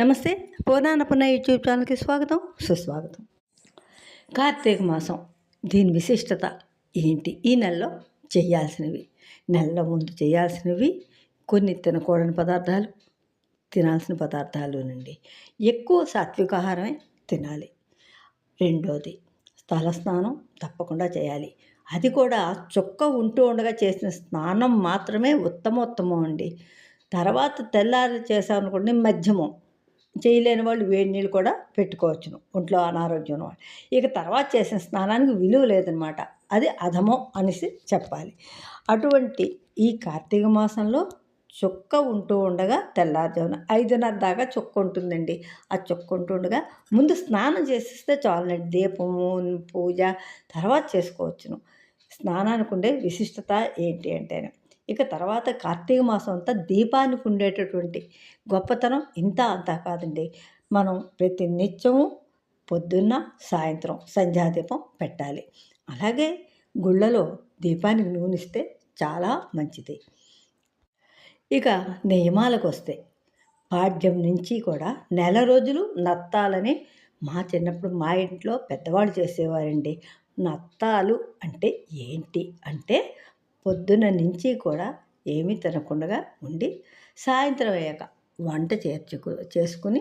నమస్తే పూర్ణానపన్న యూట్యూబ్ ఛానల్కి స్వాగతం సుస్వాగతం. కార్తీక మాసం దీని విశిష్టత ఏంటి? ఈ నెలలో చేయాల్సినవి నెలలో ముందు చేయాల్సినవి కొన్ని తినకూడని పదార్థాలు తినాల్సిన పదార్థాలునండి. ఎక్కువ సాత్విక ఆహారమే తినాలి. రెండోది తలస్నానం తప్పకుండా చేయాలి. అది కూడా చుక్క ఉంటూ ఉండగా చేసిన స్నానం మాత్రమే ఉత్తమోత్తమం అండి. తర్వాత తెల్లారి చేసామనుకోండి మధ్యమం. చేయలేని వాళ్ళు వేడి నీళ్ళు కూడా పెట్టుకోవచ్చును ఒంట్లో అనారోగ్యం వాళ్ళు. ఇక తర్వాత చేసిన స్నానానికి విలువ లేదనమాట. అది అధమం అనేసి చెప్పాలి. అటువంటి ఈ కార్తీక మాసంలో చుక్క ఉంటూ ఉండగా తెల్లారుజామున ఐదున్నర దాకా చుక్క ఉంటుందండి. ఆ చుక్క ఉంటూ ఉండగా ముందు స్నానం చేసేస్తే చాలండి. దీపము పూజ తర్వాత చేసుకోవచ్చును. స్నానానికి ఉండే విశిష్టత ఏంటి అంటేనే ఇక తర్వాత కార్తీక మాసం అంతా దీపానికి ఉండేటటువంటి గొప్పతనం ఇంత అంతా కాదండి. మనం ప్రతి నిత్యము పొద్దున్న సాయంత్రం సంధ్యాదీపం పెట్టాలి. అలాగే గుళ్ళలో దీపానికి నూనెస్తే చాలా మంచిది. ఇక నియమాలకు వస్తే పాడ్యం నుంచి కూడా నెల రోజులు నత్తాలని మా చిన్నప్పుడు మా ఇంట్లో పెద్దవాళ్ళు చేసేవారండి. నత్తాలు అంటే ఏంటి? అంటే పొద్దున నుంచి కూడా ఏమీ తినకుండా ఉండి సాయంత్రం అయ్యాక వంట చేర్చుకు చేసుకుని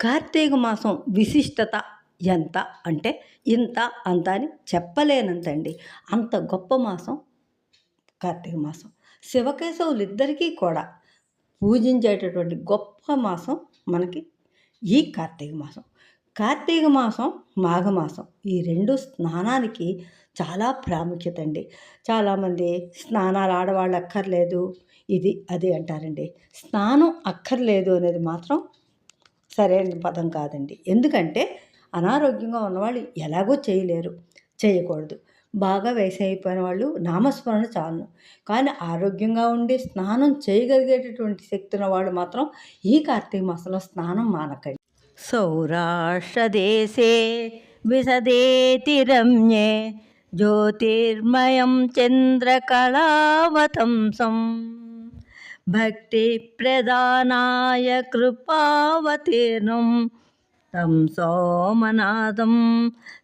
కార్తీక మాసం విశిష్టత ఎంత అంటే ఇంత అంత అని చెప్పలేనంతండి. అంత గొప్ప మాసం కార్తీక మాసం. శివకేశవులు ఇద్దరికీ కూడా పూజించేటటువంటి గొప్ప మాసం మనకి ఈ కార్తీక మాసం. కార్తీక మాసం మాఘమాసం ఈ రెండు స్నానానికి చాలా ప్రాముఖ్యత అండి చాలామంది స్నానాలు ఆడవాళ్ళు అక్కర్లేదు ఇది అది అంటారండి. స్నానం అక్కర్లేదు అనేది మాత్రం సరైన పదం కాదండి. ఎందుకంటే అనారోగ్యంగా ఉన్నవాళ్ళు ఎలాగో చేయలేరు చేయకూడదు. బాగా వయసు అయిపోయిన వాళ్ళు నామస్మరణ చాలును. కానీ ఆరోగ్యంగా ఉండి స్నానం చేయగలిగేటటువంటి శక్తి ఉన్న వాళ్ళు మాత్రం ఈ కార్తీక మాసంలో స్నానం మానకండి. సౌరాష్ట్రదేశే విశదేతి రమ్యే జ్యోతిర్మయం చంద్రకళావతంసం భక్తిప్రదానాయ కృపావతీర్ణం తం సోమనాథం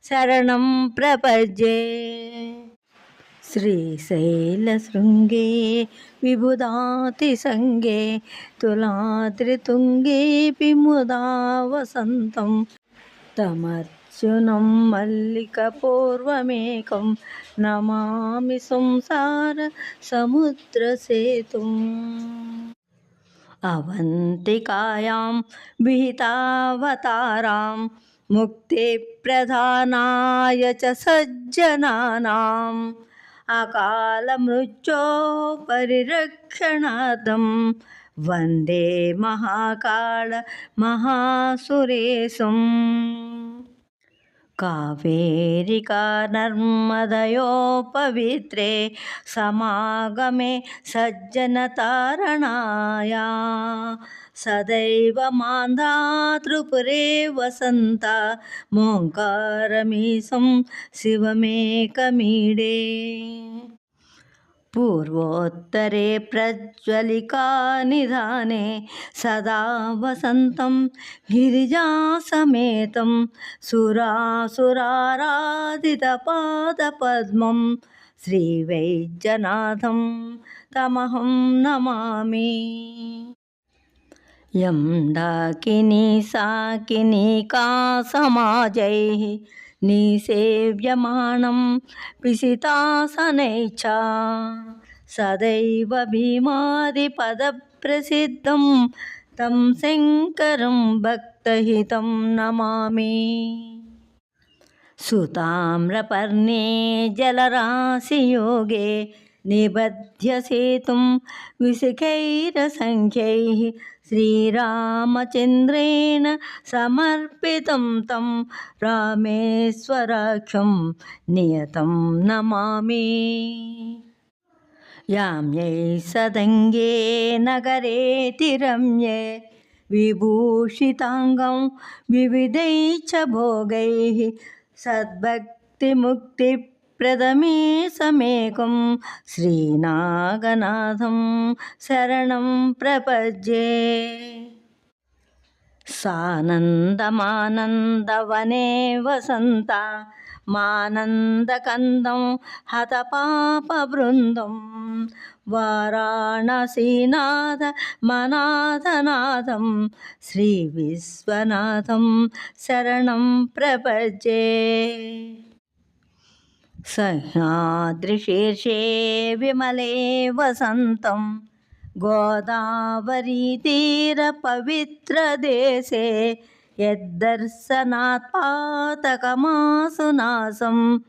శరణం ప్రపజ్యే श्रीशैलशृङ्गे विभुधातिसङ्गे तुलात्रितुङ्गेऽपि मुदा वसन्तं। तमर्जुनं मल्लिकपूर्वमेकं नमामि संसारसमुद्रसेतुम् अवन्तिकायां विहितावतारां मुक्तिप्रधानाय च सज्जनानाम्। अकालमृत्योपरिरक्षणार्थं वंदे महाकाल महासुरेशम्। कावेरिका नर्मदयोपवित्रे समागमे सज्जनतारणाया। सदैव मान्धा त्रिपुरे वसन्ता मोङ्कारमीशं शिवमेकमीडे। వసంత మోంకారమీశం శివమేకమీడే పూర్వోత్తరే ప్రజ్వలికా నిధానే సదా వసంతం గిరిజాసమేతం సురాసురారాధితపాదపద్మం శ్రీవైద్యనాథం తమహం నమామి యం నీ సాకినీకా పిసితాసనైచ నిసేవ్యమాణం పిసితాసనైచ్చ సదైవ భీమాదిపదప్రసిద్ధం తం శంకరం భక్తహితం నమామి. సుతామ్రపర్ణే జలరాశియోగే నిబధ్య సేతుం श्रीरामचन्द्रेण समर्पितं तम रामेश्वराख्यं नियतं नमामि। यां यै सदङ्गे रम्ये विभूषिताङ्गं विविधैः च भोगैः सद्भक्तिमुक्ति ప్రథమే సమేకం శ్రీనాగనాథం శరణం ప్రపజ్యే సానందమానందవనే వసంత మానందకందం హతపాపబృందం వారాణసీనాథ మనాథనాథం శ్రీ విశ్వనాథం శరణం ప్రపజే సహ్యాద్రిశీర్షే విమలే వసంతం. గోదావరీతీర పవిత్రదేశే యద్దర్శనాత్పాతకమాసునాసం.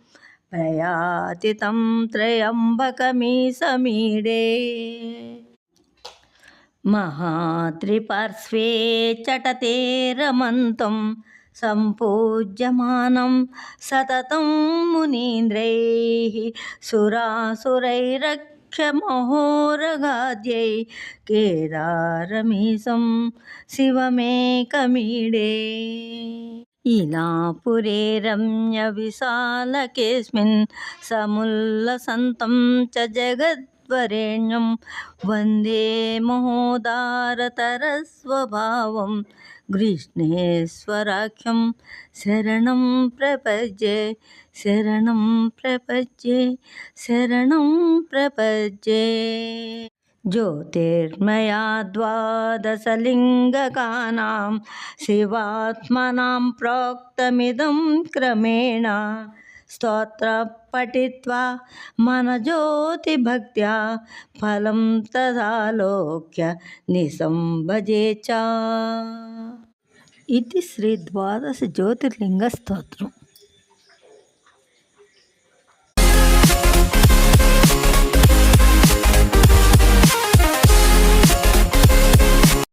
ప్రయాతితం త్రయంబకమీ సమీడే మహాత్రిపార్శ్వే చటతే రమంతం सम्पूज्यमानं सततं मुनीन्द्रैः सुरासुरैरक्षमहोरगाद्यै केदारमीशं शिवमेकमीडे इलापुरे रम्यविशालकेऽस्मिन् समुल्लसन्तं च जगद्वरेण्यं वन्दे महोदारतरस्वभावं गृष्णेश्वराख्यं शरणं प्रपद्ये शरणं प्रपद्ये शरणं प्रपद्ये ज्योतिर्मया द्वादशलिङ्गकानां शिवात्मनां प्रोक्तमिदं क्रमेण స్తోత్ర పఠిత్వా మన జ్యోతి భక్త్యా ఫలం తదాలోక్య నిసంభజే చ ఇది శ్రీ ద్వాదశ జ్యోతిర్లింగ స్తోత్రం.